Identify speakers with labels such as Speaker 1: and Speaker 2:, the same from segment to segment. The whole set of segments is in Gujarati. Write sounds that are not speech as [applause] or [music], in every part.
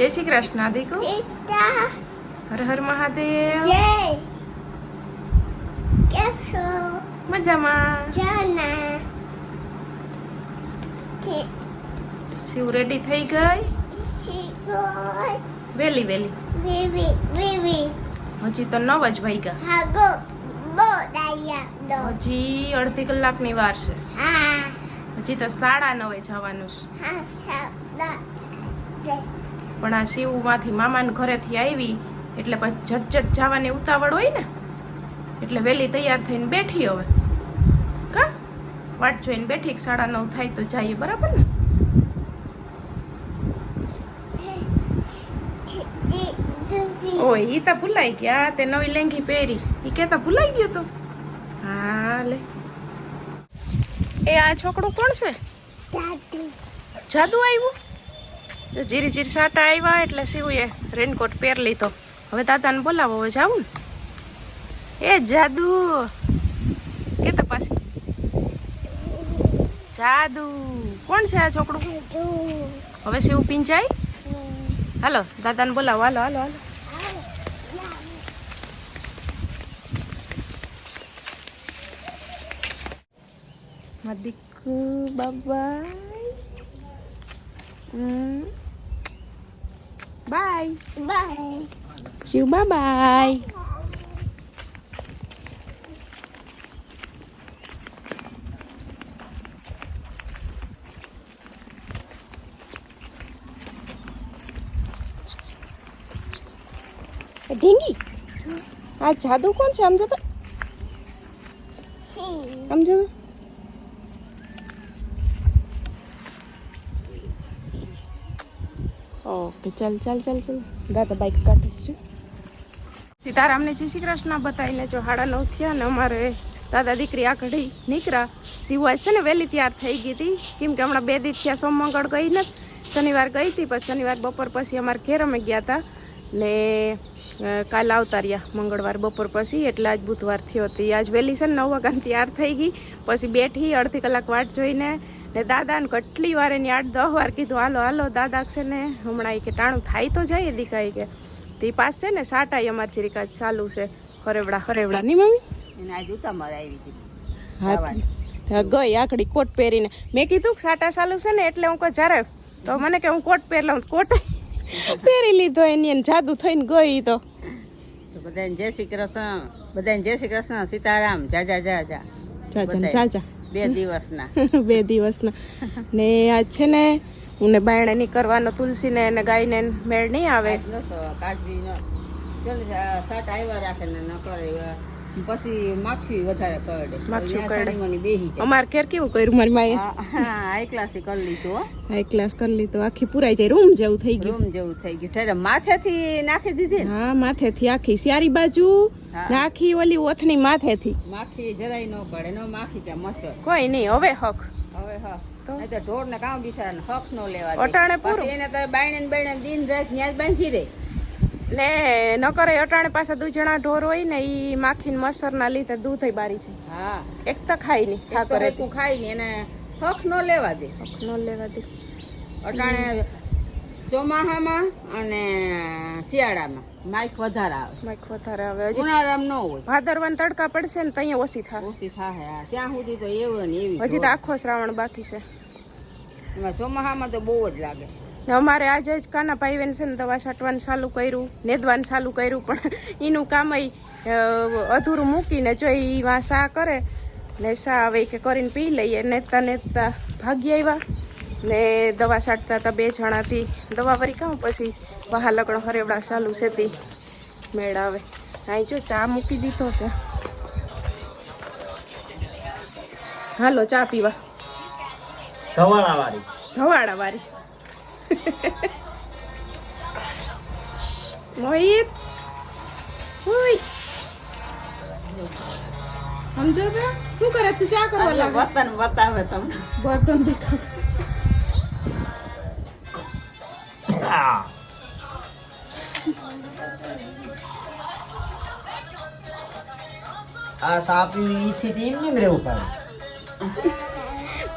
Speaker 1: જય શ્રી કૃષ્ણ દીકુ હર હર મહાદેવ.
Speaker 2: જય. કેમ છો?
Speaker 1: મજામાં.
Speaker 2: જાના.
Speaker 1: શિવ રેડી થઈ ગઈ? વેલી વેલી.
Speaker 2: વિવી વિવી.
Speaker 1: હજી તો નવ જ વાગ્યા.
Speaker 2: હાગો બો દાયા
Speaker 1: હજી અડધી કલાકની વાર છે.
Speaker 2: હા.
Speaker 1: હજી તો સાડા નવે જવાનું છે.
Speaker 2: હા
Speaker 1: પણ આ શિવમાંથી મામાને ઘરેથી આવી, એટલે પછી ઝટઝટ જવાની ઉતાવળ હોય ને? એટલે વહેલી તૈયાર થઈને બેઠી હવે. કા? વાટ જોઈને બેઠી સાડા નવ થાય તો જઈએ, બરાબર ને? ઓય, ઈ તો ભૂલાઈ ગયા. તે નવી લેંઘી પહેરી. ઈ કેતા ભૂલાઈ ગયો તો. હા, લે. એ આ છોકરો કોણ છે? જાદુ આવ્યું? જીરી જીરી સાટા આવ્યા એટલે શિવુએ રેનકોટ પહેર લીધો. હવે દાદાને બોલાવો હવે જાવું ને. એ જાદુ. કેતા પાછી. જાદુ. કોણ છે આ છોકરું? હવે શિવ પીંચાય હાલો દાદાને બોલાવો. હાલો હાલો હાલો. Madiku, bye bye. Hmm. Bye.
Speaker 2: bye
Speaker 1: See you bye bye. ઢીંગી આ જાદુ કોણ છે સમજો તો ચાલ ચાલ ચાલ ચાલ. દાદા બાઈક કાઢીશ છું. સીતારામને જય શ્રી કૃષ્ણ બતાવીને જો હાડા નવ થયા ને અમારે દાદા દીકરી આ ઘડી નીકળ્યા સિવાય છે ને વહેલી તૈયાર થઈ ગઈ હતી. કેમ કે હમણાં બે દિવસ થયા સોમ મંગળ ગઈ ને શનિવાર ગઈ હતી પછી શનિવાર બપોર પછી અમારે ઘેર અમે ગયા હતા ને કાલ આવતા રહ્યા, મંગળવાર બપોર પછી, એટલે આજ બુધવાર થયો. હતી આજ વહેલી છે ને નવ વાગ્યાની તૈયાર થઈ ગઈ. પછી બેઠી, અડધી કલાક વાટ જોઈને ને દાદાને કેટલી વાર એની આઠ દહ વાર કીધું હાલો હાલો દાદા છે ને હમણાં કે ટાણું થાય તો જાય દીકાઈ કે તે પાસ છે ને સાટા અમારી ચીરિકા ચાલુ છે હરેવડા હરેવડા ની મમ્મી?
Speaker 3: આજે ઉતામળ આવી હતી.
Speaker 1: હા ગઈ આકડી કોટ પહેરીને. મેં કીધું કે સાટા ચાલુ છે ને એટલે હું કહું જ્યારે તો મને કે હું કોટ પહેરલા લઉં કોટ પહેરી લીધો એની એને જાદુ થઈને ગઈ તો.
Speaker 3: બધાને જય શ્રી કૃષ્ણ બધાને જય શ્રી કૃષ્ણ સીતારામ જા જા જા જા.
Speaker 1: જા જા જા.
Speaker 3: બે દિવસના. [laughs]
Speaker 1: બે દિવસના. ને આજ છે ને હું ને બાયણે નહીં કરવાનો તુલસીને અને ગાયને મેળ નહીં આવે.
Speaker 3: કાઢવી સાટ આવ્યા રાખે ને ન કરે પછી માખી વધારે કરડે.
Speaker 1: માખી કરડે.
Speaker 3: બેહી જાય.
Speaker 1: અમારે ઘેર કેવું કર્યું? મારી માએ.
Speaker 3: હાઈ ક્લાસ કરી લીધું.
Speaker 1: હાઈ ક્લાસ કરી લીધો. આખી પુરાઈ જાય. રૂમ જેવું થઈ ગયું.
Speaker 3: રૂમ જેવું થઈ ગયું. ઠેરે માથેથી નાખી દીધી
Speaker 1: હા માથેથી આખી. સારી બાજુ આખી ઓલી ઓથની માથેથી.
Speaker 3: માખી જરાય ન પડે. નો માખી ત્યાં મસર.
Speaker 1: કોઈ નહીં. હવે હક.
Speaker 3: હવે હા. નહીં તો ઢોર ને કામ બિચારા હક નો લેવા.
Speaker 1: અટાણે પૂરું.
Speaker 3: એને તો બાયણે બાયણે દિન રાત ન્યાજ બાંધી દે.
Speaker 1: ને ન કરે અટાણે પાસે દુ જણા ઢોર હોય ને ઈ માખી મસર ના લીધે દૂધ બારી છે
Speaker 3: હા.
Speaker 1: એક તો ખાઈ નહીં ઠાકોર.
Speaker 3: તો
Speaker 1: કરે
Speaker 3: હરખું એને હક નો લેવા દે.
Speaker 1: ન લેવા દે.
Speaker 3: અટાણે ચોમાહામાં અને શિયાળામાં માઇક વધારે આવે.
Speaker 1: માઇક વધારે આવે.
Speaker 3: ઉનાળામાં ન હોય.
Speaker 1: ભાદરવાન તડકા પડશે ને ત્યાં ઓછી થાય
Speaker 3: ઓછી થાય હા. ત્યાં સુધી તો એવું ને એવી
Speaker 1: હજી તો આખો શ્રાવણ બાકી છે.
Speaker 3: એમાં ચોમાહામાં તો બહુ જ લાગે.
Speaker 1: અમારે આજે જ કાના ભાઈવેન છે ને દવા છાંટવાનું ચાલુ કર્યું નેદવાનું ચાલુ કર્યું પણ એનું કામ અધૂરું મૂકીને જો એ વા સા કરે ને સા આવે કે કરીને પી લઈએ. નેતા નેતા ભાગી આવ્યા ને દવા છાંટતા હતા બે જણાથી દવા વરી કામ પછી વહા લગ્ન હરેવડા ચાલુ છે તે. મેળ આવે. અહીં જો ચા મૂકી દીધો છે. હાલો ચા પીવા.
Speaker 4: ધવાળા વાળી
Speaker 1: ધવાડા વારી મોહિત ઓય સમજો તો શું કરે? છે ચા કરવા લાગે?
Speaker 3: વર્તન બતાવે તમને.
Speaker 1: બર્તન દેખાવ.
Speaker 4: આ. સાપી ઈથી થી એમ કેમ રહેવું પડે?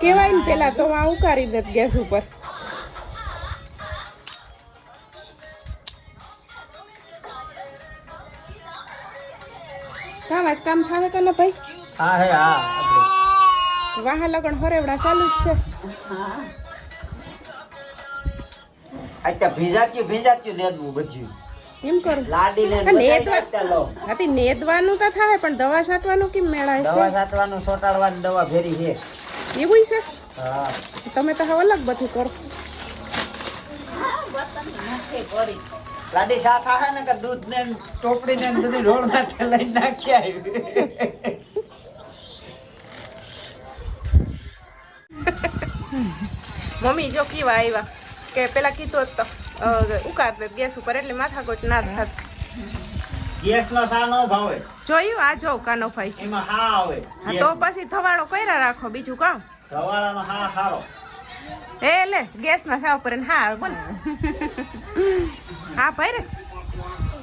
Speaker 1: કેવાય ને પેલા તો આ ઉકારી દે ગેસ ઉપર. કામ આજ કામ થાવે કે ન ભાઈ?
Speaker 4: હા હે હા
Speaker 1: વાહ લગણ હરેવડા ચાલુ જ છે.
Speaker 4: અત્યારે ભીંજાત્યું ભીંજાત્યું નેદવું બધું.
Speaker 1: એમ કર.
Speaker 4: લાડી ને
Speaker 1: નેદવા-
Speaker 4: બધાય અત્યારે
Speaker 1: નેદવાનું તો થાય પણ દવા છાંટવાનું કેમ મેળાય
Speaker 4: દવા છાંટવાનું સોટાડવાની દવા ભેરી છે.
Speaker 1: છે એવું છે?
Speaker 4: હા.
Speaker 1: તમે તો હવે અલગ બધું કરો.
Speaker 4: લાડી સાથ આવે ને કે દૂધ ને ટોપડી ને બધી રોડમાંથી લઈ નાખી આવી.
Speaker 1: મમ્મી જો કેવા આવ્યા કે પેલા કીધું તો ઉકાર દે ગેસ ઉપર એટલે માથાકોટ ના થાત.
Speaker 4: ગેસ નો સા નો ભાવે
Speaker 1: જોયું? આ જો કાનો ભાઈ.
Speaker 4: એમાં હા આવે
Speaker 1: હા તો પછી થવાડો કર્યા રાખો બીજું કામ.
Speaker 4: ધવાળાનો હા સારો
Speaker 1: એ લે ગેસ ના સા ઉપર હા બોલ. હા ભાઈ રે.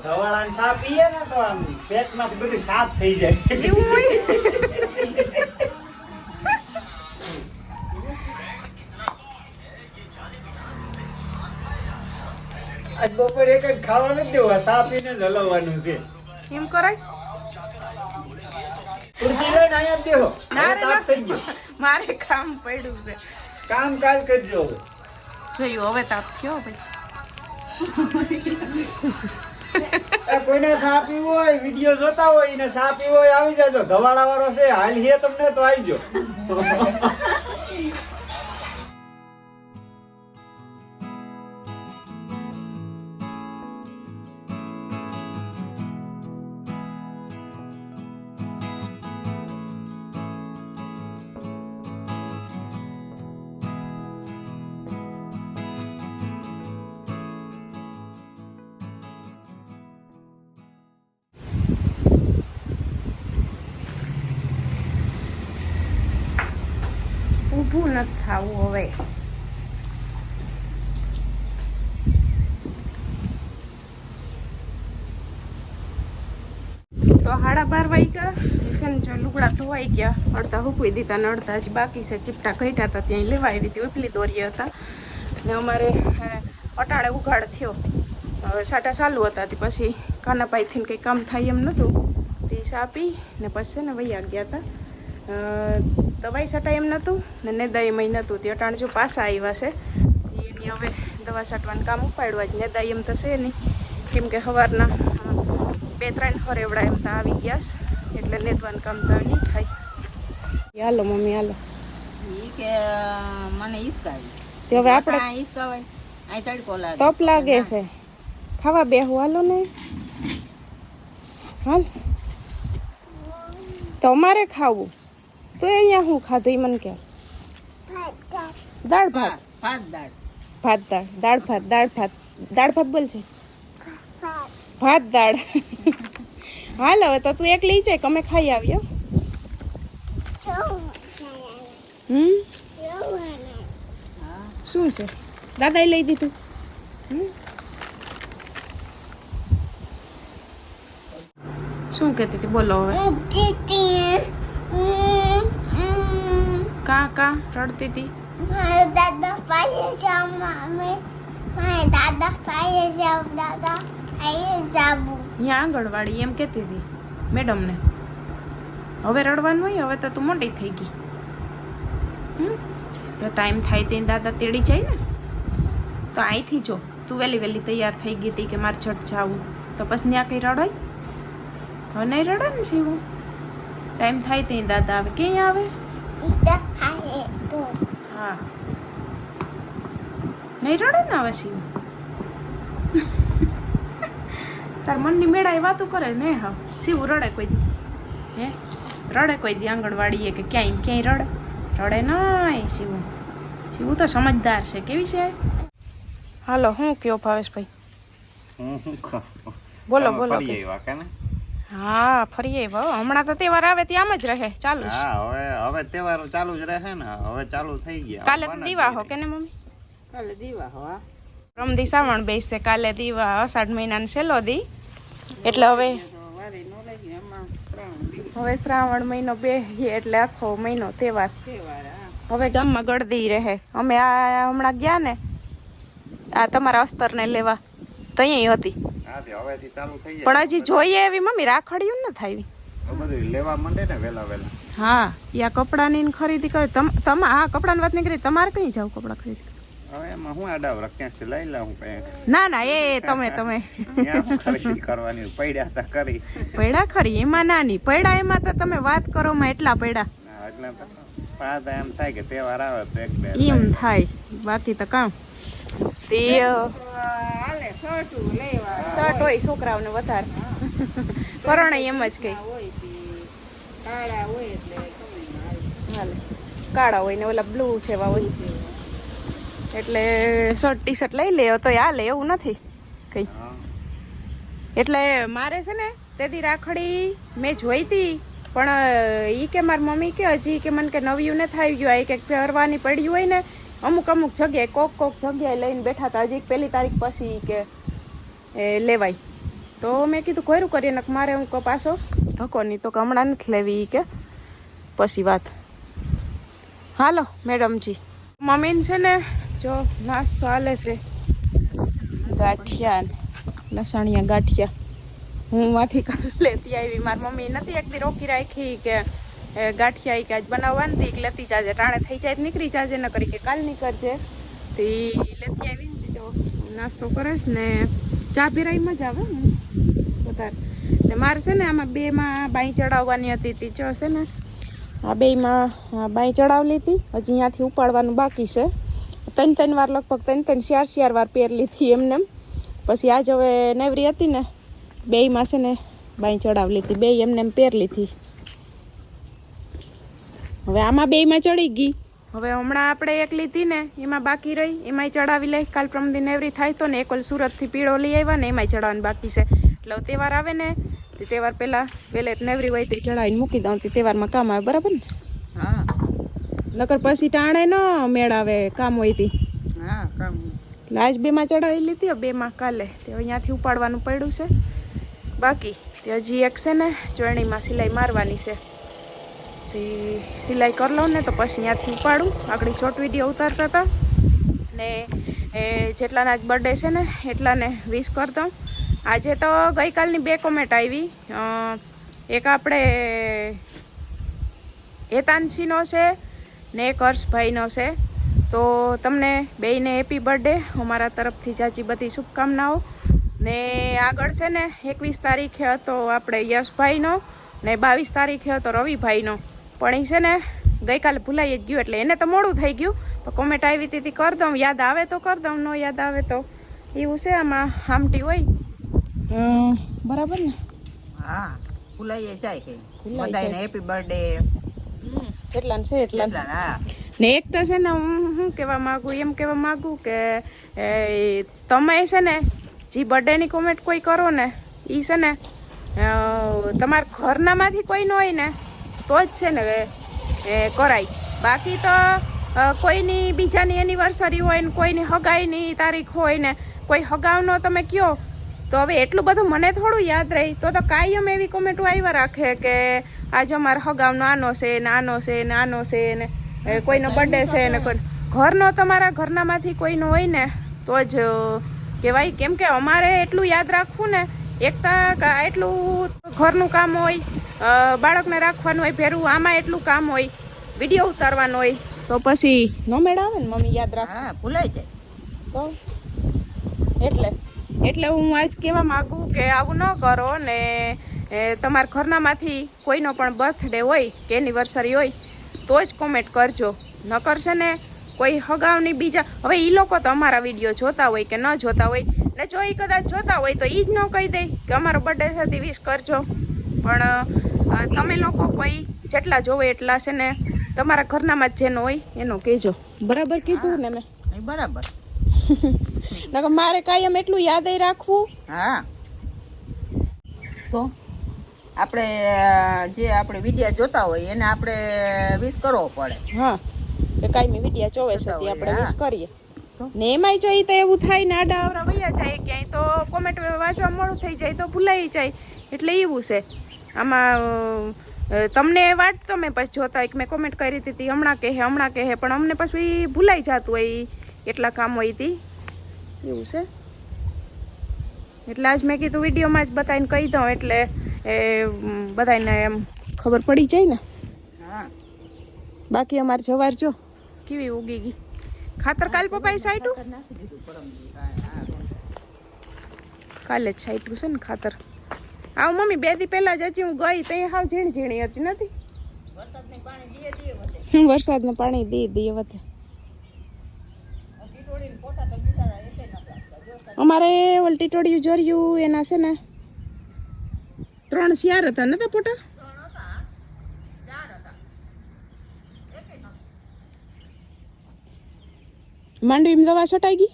Speaker 4: સાપ સા પીએ ને તો આમ પેટમાંથી બધું સાફ થઈ જાય.
Speaker 1: એવું હોય?
Speaker 4: આજ બપોરે એક જ ખાવાનું જ દેવા સા પીને જ હલવવાનું છે.
Speaker 1: એમ કરાય?
Speaker 4: ખુરશી લઈને અહીંયા દેહો
Speaker 1: ના રે
Speaker 4: થઈ ગયો.
Speaker 1: મારે કામ પડ્યું છે.
Speaker 4: કામ કાલ કરજો હવે.
Speaker 1: જોયું હવે તાપ થયો ભાઈ.
Speaker 4: કોઈને સા પીવો હોય, વીડિયો જોતા હોય, એને સા પીવો હોય, આવી જાજો ધવાળા વાળો છે, હાલ છે તમને તો આવી જાઓ
Speaker 1: નથી થવું હવે. તો હાડા બાર વાગ્યા છે ને જો લુગડા ધોવાઈ ગયા, અડધા હૂકવી દીધા ને અડધા જ બાકી છે. ચીપટા ઘટ્યા હતા, ત્યાં લેવા આવી હતી ઉપલી દોરી હતા. ને અમારે અટાણે ઉઘાડ થયો. હવે સાટા ચાલુ હતા, તે પછી કાનાપાઈથી કંઈ કામ થાય એમ નહોતું તે સાપી ને પછી છે ને વૈયા ગયા હતા. દવાઈ છટાય એમ નહોતું ને નેદાય એમ નહોતું. તે અટાણ જો પાછા આવ્યા છે. એની હવે દવા છાંટવાનું કામ ઉપાડવા જ નેદાય એમ છે નહીં કેમ કે સવારના બે ત્રણ ફરેવડા એમ તો આવી ગયા છે. એટલે નેદવાનું કામ તો નહીં થાય. હાલો મમ્મી હાલો.
Speaker 3: ઈ કે મને ઈસકાવી
Speaker 1: તે હવે આપણે
Speaker 3: ઈસકાવાય. આ તડકો લાગે.
Speaker 1: તપ લાગે છે. ખાવા બેહું હાલો ને. હાલ. તમારે ખાવું. તો અહીંયા હું ખાધું એ મને કે. દાળ ભાત.
Speaker 3: ભાત દાળ.
Speaker 1: ભાત દાળ. દાળ ભાત દાળ ભાત. દાળ ભાત બોલ છે. ભાત દાળ. હાલ હવે તો તું એકલી જાય કે અમે ખાઈ આવીએ. હમ? શું છે? દાદાએ લઈ દીધું? શું કહેતી હતી? બોલો હવે. કા રડતી હતી
Speaker 2: મારા દાદા પાસે જાવ મામે. મારા દાદા પાસે જાવ દાદા. પાયે જાવ
Speaker 1: ત્યાં આંગણવાડી એમ કહેતી હતી મેડમને. હવે રડવાનું હોય હવે તો તું મોટી થઈ ગઈ. હમ? તો ટાઈમ થાય તે દાદા તેડી જાય ને? તો અહીંથી જો તું વહેલી વહેલી તૈયાર થઈ ગઈ હતી કે મારે છઠ જાવું. તો પછી ત્યાં કંઈ રડાય? હવે નહીં રડે ને શિવું ટાઈમ થાય તે દાદા આવે. ક્યાં આવે? હા. નહીં રડે ને હવે શિવ? તાર મનની મેળાએ વાતો કરે ને હા. શિવ રડે કોઈ દી. હે? રડે કોઈ દી આંગણવાડીએ કે ક્યાંય ક્યાંય રડે. રડે નહીં શિવ. શિવ તો સમજદાર છે. કેવી છે? હાલો હું કયો ભાવેશભાઈ? બોલો બોલો કે. હા ફરીએ આવ્યો હમણાં તો તહેવાર આવે ત્યાં આમ જ રહે. ચાલુ
Speaker 5: હા હવે હવે તહેવારો ચાલુ જ રહે ને. હવે ચાલુ થઈ ગયા.
Speaker 1: કાલે તો દીવા હો કે ને મમ્મી?
Speaker 3: કાલે દીવા હવા
Speaker 1: રમદી શ્રાવણ બેસશે કાલે દીવા અષાઢ મહિનાનો છેલ્લો દી. એટલે હવે હવે શ્રાવણ મહિનો બે એટલે આખો મહિનો તહેવાર.
Speaker 3: તહેવાર
Speaker 1: હવે ગામમાં ગળદી રહે. અમે આ હમણાં ગયા ને આ તમારા અસ્તરને લેવા. તો અહીંયા હતી. પણ હજી જોઈએ એવી મમ્મી રાખડીયું ન થાય
Speaker 5: બધું લેવા માંડે ને વેલા વેલા.
Speaker 1: હા યા કપડાની ખરીદી કરે. તમ હા કપડાની વાત નીકળી. તમારે કઈ જાવ કપડા ખરીદી? ના ના એ તમે તમે.
Speaker 5: કરવાની કરી
Speaker 1: પૈડા ખરી એમાં નાની. પૈડા એમાં તો તમે વાત કરો માં એટલા પૈડા.
Speaker 5: એમ થાય કે તહેવાર આવે તો એક
Speaker 1: એમ થાય. બાકી તો કામ. તે
Speaker 3: શર્ટું
Speaker 1: હોય છોકરાઓને વધારે. પરણે એમ જ કઈ.
Speaker 3: હાલે.
Speaker 1: કાળા હોય ને ઓલા બ્લુ જેવા હોય. એટલે શર્ટ ટી શર્ટ લઈ લે તો હાલે એવું નથી કઈ. એટલે મારે છે ને તેથી રાખડી મેં જોઈ હતી પણ એ કે મારી મમ્મી કે હજી કે મને કે નવ્યું ને થઈ ગયું આ કે ફેરવાની પડ્યું હોય ને અમુક અમુક જગ્યાએ, કોક કોક જગ્યાએ લઈને બેઠા હતા. હજી પહેલી તારીખ પછી કે, એ, લેવાય. તો મેં કીધું, કોયરું કરીએ ને મારે હું કહું પાછો ધક્કો નહીં. તો કે, હમણાં નથી લેવી કે. પછી વાત. હાલો, મેડમજી. મમ્મીને છે ને, જો, નાસ્તો હાલે છે. ગાંઠિયા લસણિયા ગાંઠિયા. હું માંથી લેતી આવી. મારી મમ્મી નથી એક દી રોકી રાખી કે ગાંઠિયા કે આજ બનાવવાની હતી કે લેતી જાજે, ટાણે થઈ જાય નીકળી જાજે ન કરી કે કાલ નીકળજે. તે લેતી આવીને જો નાસ્તો કરીશ ને, ચા પીરાઈ મજા આવે વધારે. ને મારે છે ને આમાં બેમાં બાઈ ચડાવવાની હતી તી જો છે ને, આ બેયમાં આ બાઈ ચડાવલી હતી, હજી અહીંયાથી ઉપાડવાનું બાકી છે. ત્રણ ત્રણ વાર લગભગ ત્રણ ત્રણ ચાર ચાર વાર પહેરલી લીધી એમને પછી આજ હવે નેવરી હતી ને, બેયમાં છે ને બાઈ ચડાવી લીધી બે એમને એમ પહેરલી લીધી હવે આમાં બેયમાં ચડી ગઈ. હવે હમણાં આપણે એક લીધી ને એમાં બાકી રહી એમાંય ચડાવી લઈ. કાલ પ્રમદી નેવરી થાય તો ને એક ઓલ સુરતથી પીળો લઈ આવ્યા ને એમાંય ચડાવવાનું બાકી છે. એટલે તહેવાર આવે ને તે તહેવાર પહેલાં વહેલે નેવરી હોય તે ચડાવીને મૂકી દઉં તે તહેવારમાં કામ આવે બરાબર ને?
Speaker 3: હા.
Speaker 1: નકર પછી ટાણે ન મેળ આવે કામ હોય તી.
Speaker 3: હા કામ
Speaker 1: લાજ બેમાં ચડાવી લીધી બેમાં કાલે. તે અહીંયાથી ઉપાડવાનું પડ્યું છે. બાકી તે હજી એક છે ને ચોરણીમાં સિલાઈ મારવાની છે. તે સિલાઈ કરી લઉં ને તો પછી ત્યાંથી ઉપાડું. આગળ શોર્ટ વીડિયો ઉતારતા હતા. ને એ જેટલાના આજ બર્થડે છે ને, એટલાને વિશ કરતા. આજે તો ગઈકાલની બે કોમેન્ટ આવી. એક આપણે હેતાંશીનો છે ને એક હર્ષભાઈનો છે. તો તમને બેયને હેપી બર્થડે અમારા તરફથી જાજી બધી શુભકામનાઓ. ને આગળ છે ને, એકવીસ તારીખે હતો આપણે યશભાઈનો ને બાવીસ તારીખે હતો રવિભાઈનો. પણ એ છે ને ગઈકાલે ભૂલાઈ જ ગયું એટલે એને તો મોડું થઈ ગયું. પણ કોમેન્ટ આવી હતી કરી દઉં યાદ આવે તો કરી દઉં ન યાદ આવે તો. એવું છે આમાં હામટી હોય? હમ, બરાબર ને?
Speaker 3: હા ભૂલાઈ જાય કઈ
Speaker 1: ભૂલાઈ
Speaker 3: બધાને
Speaker 1: જાય.
Speaker 3: હેપી બર્થડે
Speaker 1: જેટલાને છે એટલા.
Speaker 3: હા.
Speaker 1: ને એક તો છે ને હું શું કહેવા માગું એમ કહેવા માંગુ કે એ, તમે છે ને જે બર્થડેની કોમેન્ટ કોઈ કરો ને એ છે ને તમારા ઘરનામાંથી કોઈ ન હોય ને તો જ છે ને એ કરાય. બાકી તો કોઈની બીજાની એનિવર્સરી હોય ને કોઈની હગાઈની તારીખ હોય ને કોઈ હગાવનો તમે કયો તો હવે એટલું બધું મને થોડું યાદ રહી. તો તો કાયમ એવી કોમેન્ટો આવ્યા રાખે કે આજે અમારો હગાવનો આનો છે ને આનો છે ને આનો છે ને કોઈનો બર્થડે છે ને કોઈ ઘરનો તમારા ઘરનામાંથી કોઈનો હોય ને તો જ કહેવાય. કેમ કે અમારે એટલું યાદ રાખવું ને એકતા કા- એટલું ઘરનું કામ હોય બાળકને રાખવાનું હોય ફેરવું આમાં એટલું કામ હોય વીડિયો ઉતારવાનો હોય. તો પછી નો મેળ આવે ને મમ્મી યાદ રાખ.
Speaker 3: હા ભૂલાઈ જાય.
Speaker 1: તો? એટલે એટલે હું આજ કહેવા માગું કે આવું ન કરો ને એ, તમારા ઘરનામાંથી કોઈનો પણ બર્થડે હોય કે એનિવર્સરી હોય તો જ કોમેન્ટ કરજો. ન કરશે ને કોઈ હગાવની બીજા હવે એ લોકો તો અમારા વીડિયો જોતા હોય કે ન જોતા હોય ને જો એ કદાચ જોતા હોય તો એ જ ન કહી દે કે અમારો બર્થડે છે તે વિશ કરજો. પણ તમે લોકો કોઈ જેટલા જોવે એટલા છે ને તમારા ઘરનામાં જ જેનો હોય એનો કહેજો. બરાબર કીધું ને મેં?
Speaker 3: બરાબર. [laughs]
Speaker 1: મારે કાયમ એટલું યાદ રાખવું.
Speaker 3: હા. તો આપણે જે આપણે વિડિયા જોતા હોય એને આપણે વિશ કરવો પડે.
Speaker 1: હા કાયમી વિડિયા જોવે છે આપણે. વિશ કરીએ? ને એમાંય જોઈએ તો એવું થાય ને આડા અવરા વૈયા જાય ક્યાંય તો કોમેન્ટ વાંચવા મોડું થઈ જાય તો ભૂલાઈ જાય. એટલે એવું છે. આમાં તમને વાત તમે પછી જોતા હોય કે મેં કોમેન્ટ કરી હતી હમણાં કહે હમણાં કહે પણ અમને પછી ભૂલાઈ જતું હોય એટલા કામ હોય તી. એવું છે? એટલે આજ મેં કીધું વિડીયોમાં જ બતાવીને કહી દઉં એટલે એ બધાને એમ ખબર પડી જાય ને?
Speaker 3: હા.
Speaker 1: બાકી અમારે જવાર જો. કેવી ઉગી ગઈ? ખાતર કાલ પપ્પાએ સાઈટું. કાલે જ સાઈટું છે ને ખાતર. આવ મમ્મી, બે દી પહેલા જ હજી હું ગઈ તે હાવ ઝીણી ઝીણી હતી, નથી?
Speaker 3: વરસાદને પાણી
Speaker 1: દે દે વધે
Speaker 3: ન
Speaker 1: અમારે ઓલ ટોળિયું જોર્યું એના છે ને, ત્રણ શિયાર હતા નતા પોટા
Speaker 3: ત્રણ હતા ચાર હતા એકે ન
Speaker 1: માંડવીમાં દવા છટાઈ ગઈ?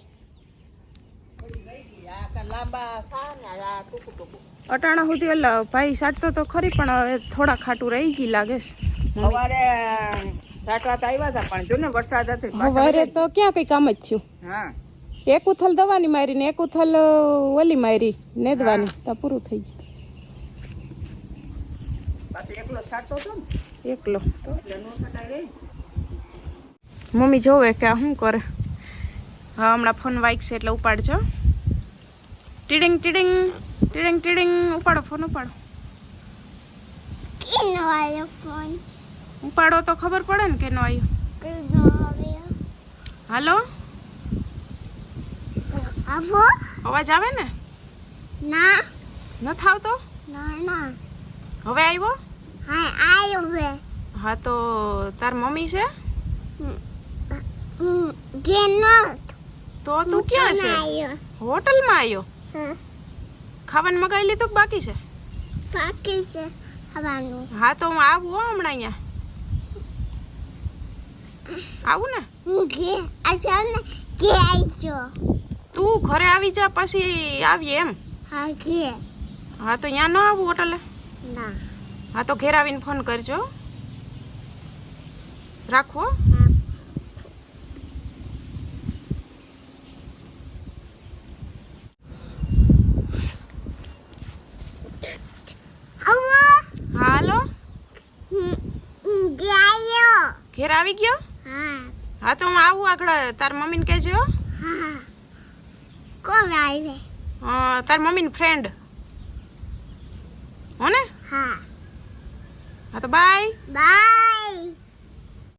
Speaker 3: પડી ગઈ ગઈ આ કા લાંબા સા ને આ ટૂંકું ટૂંકું
Speaker 1: અટાણા સુધી ઓલા ભાઈ સાટતો તો ખરી પણ હવે થોડા ખાટું રહી ગઈ લાગે છે.
Speaker 3: સવારે સાટવા તો આવ્યા હતા પણ જો ને વરસાદ હતો
Speaker 1: સવારે તો ક્યાં કઈ કામ જ થયું?
Speaker 3: હા.
Speaker 1: એક ઉથલ દવાની મારી ને એક ઉથલ ઓલી મારી નેદવાની તો પૂરું થઈ ગયું.
Speaker 3: એકલો સાટતો હતો ને?
Speaker 1: એકલો. મમ્મી જોવે કે આ શું કરે? હા હમણાં ફોન વાગશે એટલે ઉપાડજો. ટીડિંગ ટીડિંગ ટીડિંગ ટીડિંગ ઉપાડો ફોન ઉપાડો.
Speaker 2: કેનો આવ્યો ફોન?
Speaker 1: ઉપાડો તો ખબર પડે ને નો
Speaker 2: કેનો આવ્યો?
Speaker 1: હાલો?
Speaker 2: આવો?
Speaker 1: અવાજ આવે ને?
Speaker 2: ના.
Speaker 1: નથી આવતો?
Speaker 2: ના ના.
Speaker 1: હવે આવ્યો?
Speaker 2: હા આવ્યો હવે.
Speaker 1: હા તો તાર મમ્મી છે?
Speaker 2: કેનો
Speaker 1: તો તું ક્યાં છે? હોટલમાં આવ્યો ખાવાનું મગાવી લીધું બાકી છે?
Speaker 2: બાકી છે ખાવાનું.
Speaker 1: હા તો હું આવું હો હમણાં અહીંયા. આવું ને?
Speaker 2: હું ઘે અચાલ ને ઘે આવજો.
Speaker 1: તું ઘરે આવી જા પછી આવીએ એમ.
Speaker 2: હા ઘે
Speaker 1: હા તો અહીંયા ન આવું હોટલે?
Speaker 2: ના.
Speaker 1: હા તો ઘેર આવીને ફોન કરજો. રાખો હો.
Speaker 2: હા આવો
Speaker 1: હા હાલો
Speaker 2: હું હું કે આવ્યો
Speaker 1: ઘેર આવી ગયો?
Speaker 2: હા.
Speaker 1: હા તો હું આવું આગળ. તાર મમ્મીને કહેજો હો.
Speaker 2: હા કોણ આવે?
Speaker 1: અ, તાર મમ્મીની ફ્રેન્ડ હો ને
Speaker 2: હા.
Speaker 1: હા તો બાય
Speaker 2: બાય